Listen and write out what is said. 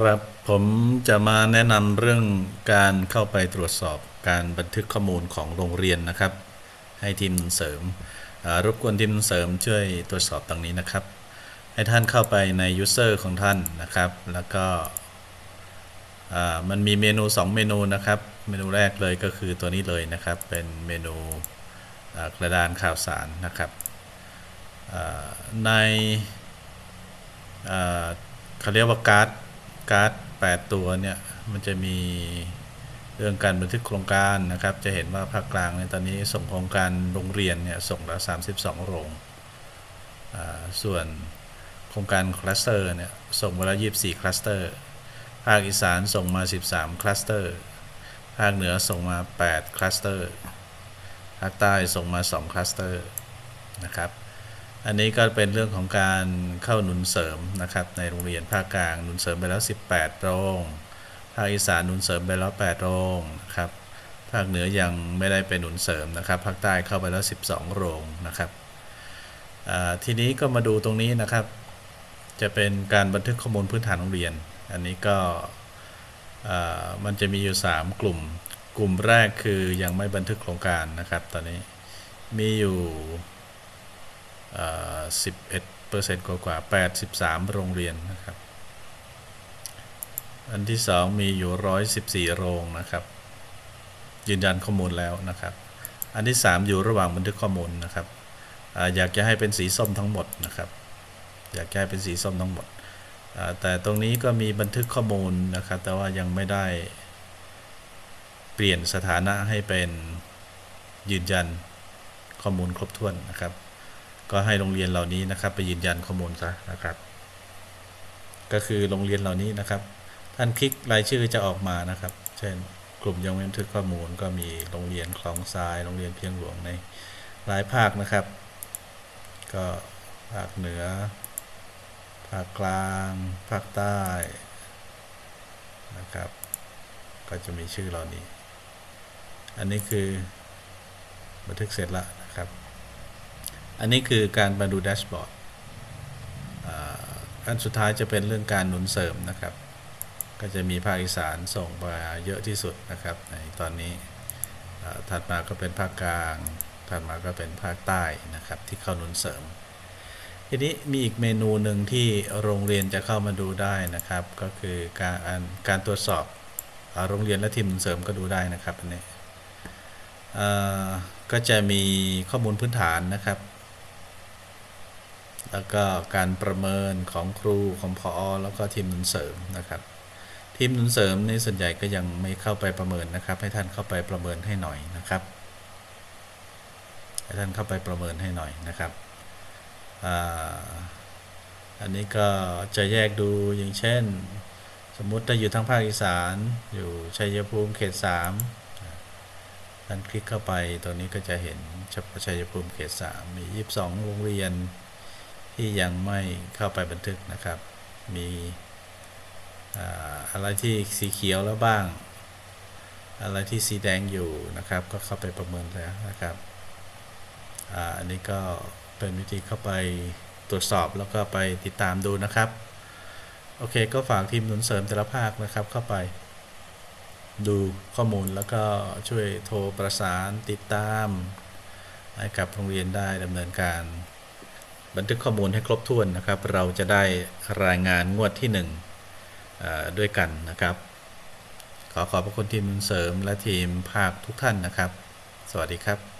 ครับผมจะมาแนะนำเรื่องการเข้าไปตรวจสอบการบันทึกข้อมูลของโรงเรียนนะครับ ให้ทีมเสริมรบกวนทีมเสริมช่วยตรวจสอบตรงนี้นะครับ ให้ท่านเข้าไปใน user ของท่านนะครับ แล้วก็มันมีเมนู 2 เมนูนะครับ เมนูแรกเลยก็คือตัวนี้เลยนะครับ เป็นเมนูกระดานข่าวสารนะครับในอ่าเขาเรียกว่าการ์ด การ์ด8ตัวเนี่ยมันจะมีเรื่องการบันทึกโครงการนะครับ จะเห็นว่าภาคกลางในยตอนนี้ส่งโครงการโรงเรียนเนี่ยส่งแล้ว32 โรง ส่วนโครงการคลัสเตอร์เนี่ยส่งมาแล้ว24 คลัสเตอร์ ภาคอีสานส่งมา 13 คลัสเตอร์ ภาคเหนือส่งมา 8 คลัสเตอร์ ภาคใต้ส่งมา 2 คลัสเตอร์นะครับ อันนี้ก็เป็นเรื่องของการเข้าหนุนเสริมนะครับในโรงเรียนภาคกลางหนุนเสริมไปแล้ว 18 โรง ภาคอีสานหนุนเสริมไปแล้ว 8 โรงนะครับภาคเหนือยังไม่ได้เป็นหนุนเสริมนะครับภาคใต้เข้าไปแล้ว 12 โรงนะครับทีนี้ก็มาดูตรงนี้นะครับ จะเป็นการบันทึกข้อมูลพื้นฐานโรงเรียน อันนี้ก็มันจะมีอยู่ 3 กลุ่ม กลุ่มแรกคือยังไม่บันทึกโครงการนะครับ ตอนนี้มีอยู่ สิบเปอร์เซ็นต์กว่าแปดสิบสามโรงเรียนนะครับ อันที่สองมีอยู่ร้อยสิบสี่โรงนะครับ ยืนยันข้อมูลแล้วนะครับ อันที่สามอยู่ระหว่างบันทึกข้อมูลนะครับออยากจะให้เป็นสีส้มทั้งหมดนะครับ อยากจะให้เป็นสีส้มทั้งหมด แต่ตรงนี้ก็มีบันทึกข้อมูลนะครับ แต่ว่ายังไม่ได้เปลี่ยนสถานะให้เป็นยืนยันข้อมูลครบถ้วนนะครับ ก็ให้โรงเรียนเหล่านี้นะครับ ไปยืนยันข้อมูลซะนะครับ ก็คือโรงเรียนเหล่านี้นะครับ ท่านคลิกรายชื่อจะออกมานะครับ เช่น กลุ่มยังไม่บันทึกข้อมูล ก็มีโรงเรียนคลองทราย โรงเรียนเพียงหลวงในหลายภาคนะครับ ก็ภาคเหนือ ภาคกลาง ภาคใต้นะครับ ก็จะมีชื่อเหล่านี้ อันนี้คือบันทึกเสร็จแล้วนะครับ อันนี้คือการมาดูแดชบอร์ดอันสุดท้ายจะเป็นเรื่องการหนุนเสริมนะครับ ก็จะมีภาคอีสานส่งมาเยอะที่สุดนะครับในตอนนี้ถัดมาก็เป็นภาคกลาง ถัดมาก็เป็นภาคใต้นะครับที่เข้าหนุนเสริม ทีนี้มีอีกเมนูหนึ่งที่โรงเรียนจะเข้ามาดูได้นะครับ ก็คือการการตรวจสอบโรงเรียนและทีมหนุนเสริมก็ดูได้นะครับอันนี้ก็จะมีข้อมูลพื้นฐานนะครับ แล้วก็การประเมินของครูของพอแล้วก็ทีมหนุนเสริมนะครับ ทีมหนุนเสริมในส่วนใหญ่ก็ยังไม่เข้าไปประเมินนะครับ ให้ท่านเข้าไปประเมินให้หน่อยนะครับให้ท่านเข้าไปประเมินให้หน่อยนะครับอันนี้ก็จะแยกดูอย่างเช่น สมมุติถ้าอยู่ทางภาคอีสาน อยู่ชัยภูมิเขตสามท่านคลิกเข้าไปตัวนี้ก็จะเห็นเฉพาะชัยภูมิเขตสามมี 22 โรงเรียน ที่ยังไม่เข้าไปบันทึกนะครับ มีอะไรที่สีเขียวแล้วบ้าง อะไรที่สีแดงอยู่นะครับ ก็เข้าไปประเมินแล้วนะครับอันนี้ก็เป็นวิธีเข้าไปตรวจสอบแล้วก็ไปติดตามดูนะครับ โอเคก็ฝากทีมหนุนเสริมแต่ละภาคนะครับเข้าไปดูข้อมูลแล้วก็ช่วยโทรประสานติดตาม ให้กับโรงเรียนได้ดำเนินการ บันทึกข้อมูลให้ครบถ้วนนะครับ เราจะได้รายงานงวดที่1เอ่อด้วยกันนะครับ ขอขอบพระคุณทีมเสริมและทีมภาคทุกท่านนะครับ สวัสดีครับ